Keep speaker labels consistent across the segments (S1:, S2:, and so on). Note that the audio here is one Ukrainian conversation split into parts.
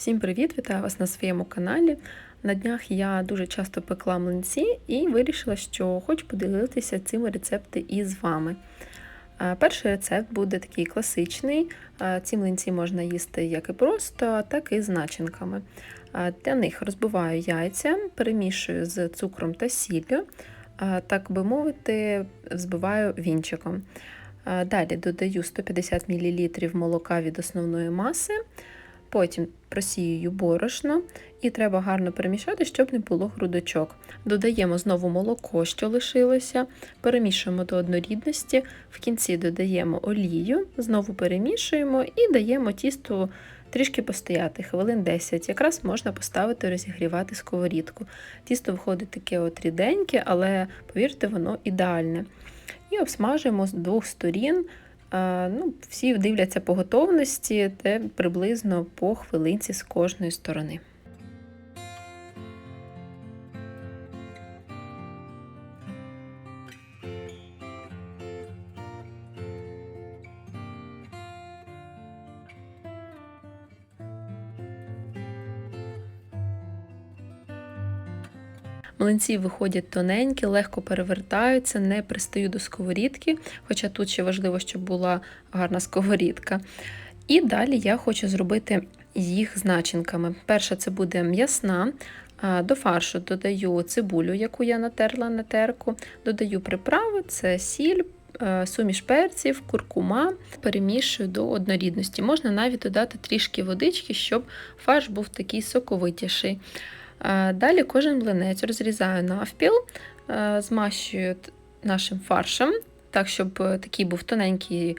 S1: Всім привіт! Вітаю вас на своєму каналі. На днях я дуже часто пекла млинці і вирішила, що хочу поділитися цими рецепти із вами. Е, Перший рецепт буде такий класичний. Е, Ці млинці можна їсти як і просто, так і з начинками. Е, Для них розбиваю яйця, перемішую з цукром та сіллю, так би мовити, взбиваю вінчиком. Далі додаю 150 мл молока від основної маси. Потім просіюю борошно і треба гарно перемішати, щоб не було грудочок. Додаємо знову молоко, що лишилося, перемішуємо до однорідності, в кінці додаємо олію, знову перемішуємо і даємо тісту трішки постояти, хвилин 10. Якраз можна поставити розігрівати сковорідку. Тісто виходить таке от ріденьке, але повірте, воно ідеальне. І обсмажуємо з двох сторін. А, Ну, всі дивляться по готовності, де приблизно по хвилинці з кожної сторони. Млинці виходять тоненькі, легко перевертаються, не пристаю до сковорідки, хоча тут ще важливо, щоб була гарна сковорідка. І далі я хочу зробити їх з начинками. Перша це буде м'ясна. До фаршу додаю цибулю, яку я натерла на терку, додаю приправи, це сіль, суміш перців, куркума, перемішую до однорідності. Можна навіть додати трішки водички, щоб фарш був такий соковитіший. Далі кожен млинець розрізаю навпіл, змащую нашим фаршем, так, щоб такий був тоненький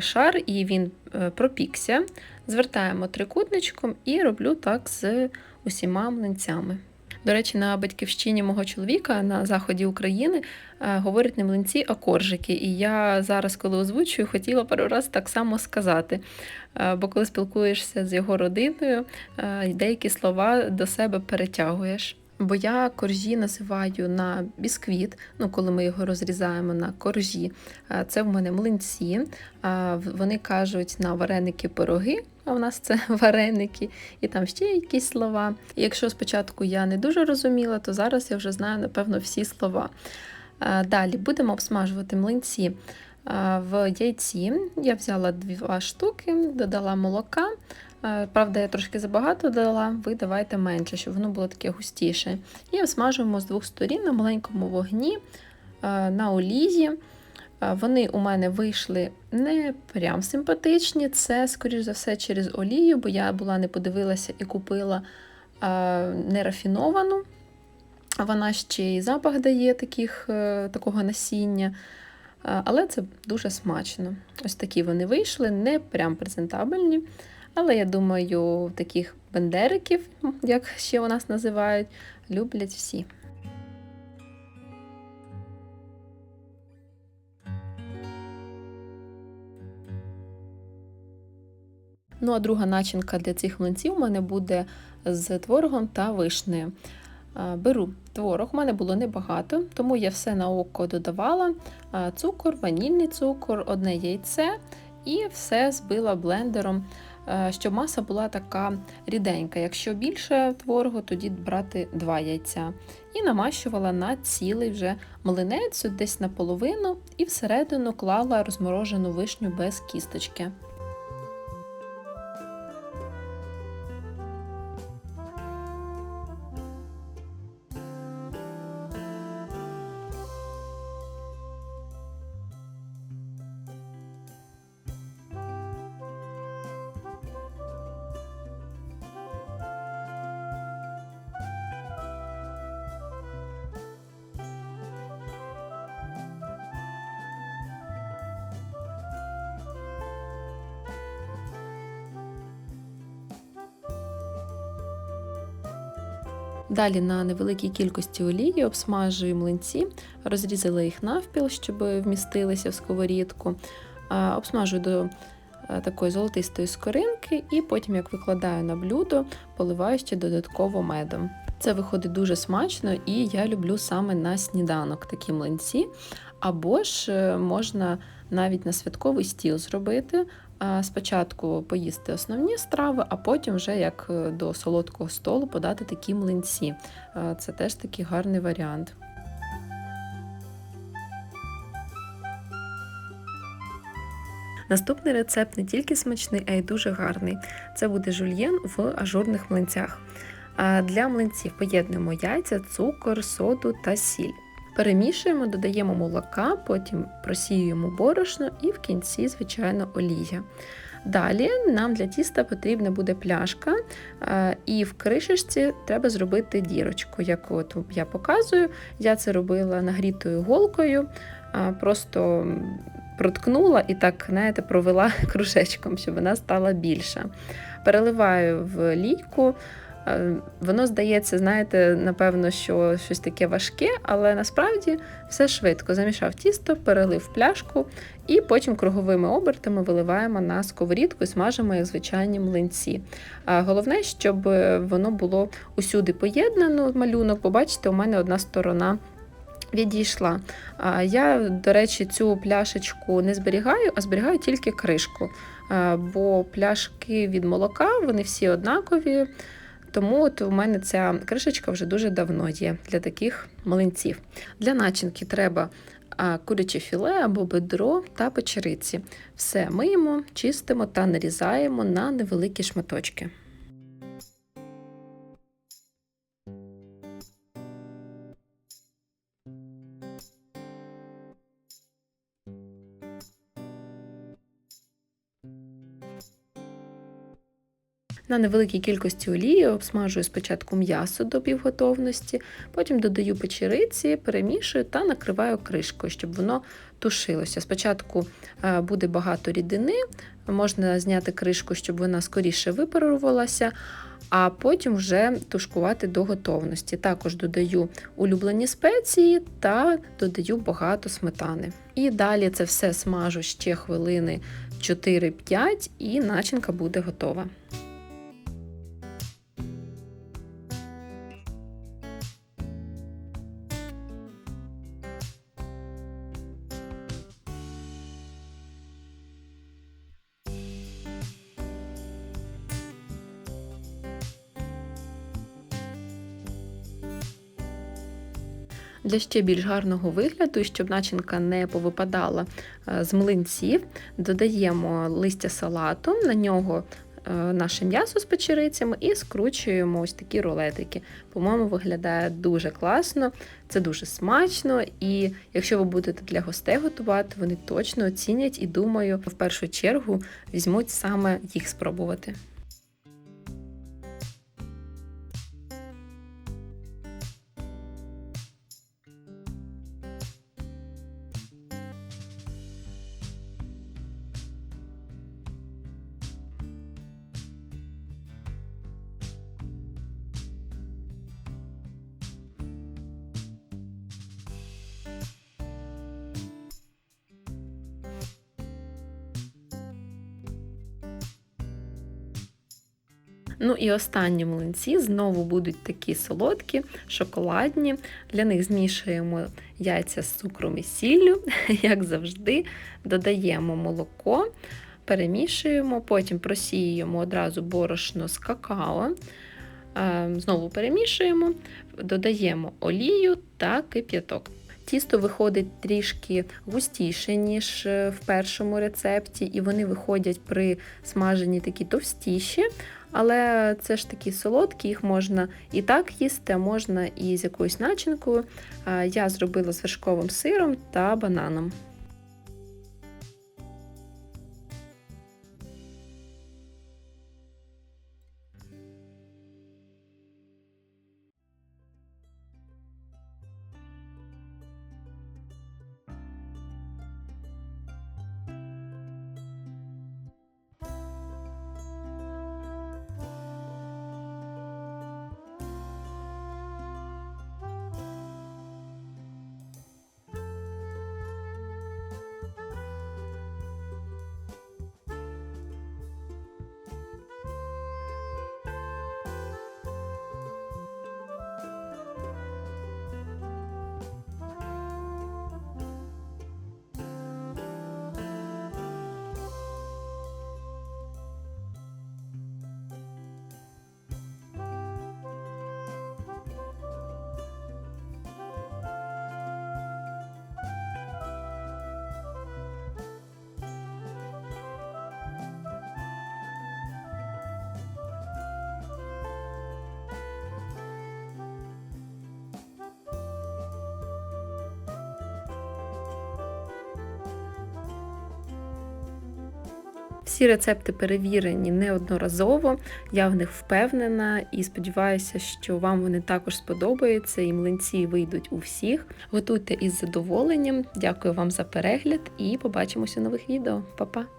S1: шар і він пропікся. Звертаємо трикутничком і роблю так з усіма млинцями. До речі, на батьківщині мого чоловіка на заході України говорять не млинці, а коржики. І я зараз, коли озвучую, хотіла пару раз так само сказати. Бо коли спілкуєшся з його родиною, деякі слова до себе перетягуєш. Бо я коржі називаю на бісквіт, ну коли ми його розрізаємо на коржі. Це в мене млинці. Вони кажуть на вареники пироги, а в нас це вареники, і там ще якісь слова. І якщо спочатку я не дуже розуміла, то зараз я вже знаю, напевно, всі слова. Далі будемо обсмажувати млинці в яйці. Я взяла два штуки, додала молока. Правда, я трошки забагато додала, ви давайте менше, щоб воно було таке густіше. І обсмажуємо з двох сторін на маленькому вогні, на олізі. Вони у мене вийшли не прям симпатичні, це, скоріш за все, через олію, бо я була не подивилася і купила нерафіновану. Вона ще й запах дає таких, е, такого насіння. Але це дуже смачно. Ось такі вони вийшли, не прям презентабельні. Але я думаю, таких бендериків, як ще у нас називають, люблять всі. Ну, а друга начинка для цих млинців у мене буде з творогом та вишнею. Беру творог, у мене було небагато, тому я все на око додавала: цукор, ванільний цукор, одне яйце і все збила блендером, щоб маса була така ріденька. Якщо більше творогу, тоді брати два яйця. І намащувала на цілий вже млинець, десь наполовину, і всередину клала розморожену вишню без кісточки. Далі на невеликій кількості олії обсмажую млинці, розрізала їх навпіл, щоб вмістилися в сковорідку, обсмажую до такої золотистої скоринки, і потім, як викладаю на блюдо, поливаю ще додатково медом. Це виходить дуже смачно, і я люблю саме на сніданок такі млинці. Або ж е, можна навіть на святковий стіл зробити, Спочатку поїсти основні страви, а потім вже як е, до солодкого столу подати такі млинці. Це теж такий гарний варіант. Наступний рецепт не тільки смачний, а й дуже гарний. Це буде жульєн в ажурних млинцях. Для млинців поєднуємо яйця, цукор, соду та сіль. Перемішуємо, додаємо молока, потім просіюємо борошно і в кінці, звичайно, олія. Далі нам для тіста потрібна буде пляшка, і в кришечці треба зробити дірочку, як от я показую. Я це робила нагрітою голкою, просто проткнула і так, знаєте, провела кружечком, щоб вона стала більша. Переливаю в лійку. Е, воно здається, знаєте, напевно, що щось таке важке, але насправді все швидко. Замішав тісто, перелив пляшку і потім круговими обертами виливаємо на сковорідку і смажимо як звичайні млинці. Головне, щоб воно було усюди поєднано, малюнок, побачите, у мене одна сторона. Відійшла. Я, до речі, цю пляшечку не зберігаю, а зберігаю тільки кришку, бо пляшки від молока вони всі однакові. Тому от у мене ця кришечка вже дуже давно є для таких млинців. Для начинки треба куряче філе або бедро та печериці. Все миємо, чистимо та нарізаємо на невеликі шматочки. На невеликій кількості олії обсмажую спочатку м'ясо до півготовності, потім додаю печериці, перемішую та накриваю кришкою, щоб воно тушилося. Спочатку е, буде багато рідини, можна зняти кришку, щоб вона скоріше випарувалася. А потім вже тушкувати до готовності. Також додаю улюблені спеції та додаю багато сметани. І далі це все смажу ще хвилини 4-5 і начинка буде готова. Для ще більш гарного вигляду, щоб начинка не повипадала е, з млинців, додаємо листя салату, на нього е, наше м'ясо з печерицями і скручуємо ось такі рулетики. По-моєму, виглядає дуже класно, це дуже смачно, і якщо ви будете для гостей готувати, вони точно оцінять і думаю, в першу чергу візьмуть саме їх спробувати. Ну і останні млинці знову будуть такі солодкі, шоколадні. Для них змішуємо яйця з цукром і сіллю, як завжди, додаємо молоко, перемішуємо, потім просіюємо одразу борошно з какао. Знову перемішуємо, додаємо олію та кип'яток. Тісто виходить трішки густіше, ніж в першому рецепті, і вони виходять при смаженні такі товстіші. Але це ж такі солодкі, їх можна і так їсти, а можна і з якоюсь начинкою. Я зробила з вершковим сиром та бананом. Всі рецепти перевірені неодноразово. Я в них впевнена і сподіваюся, що вам вони також сподобаються і млинці вийдуть у всіх. Готуйте із задоволенням. Дякую вам за перегляд і побачимося у нових відео. Па-па!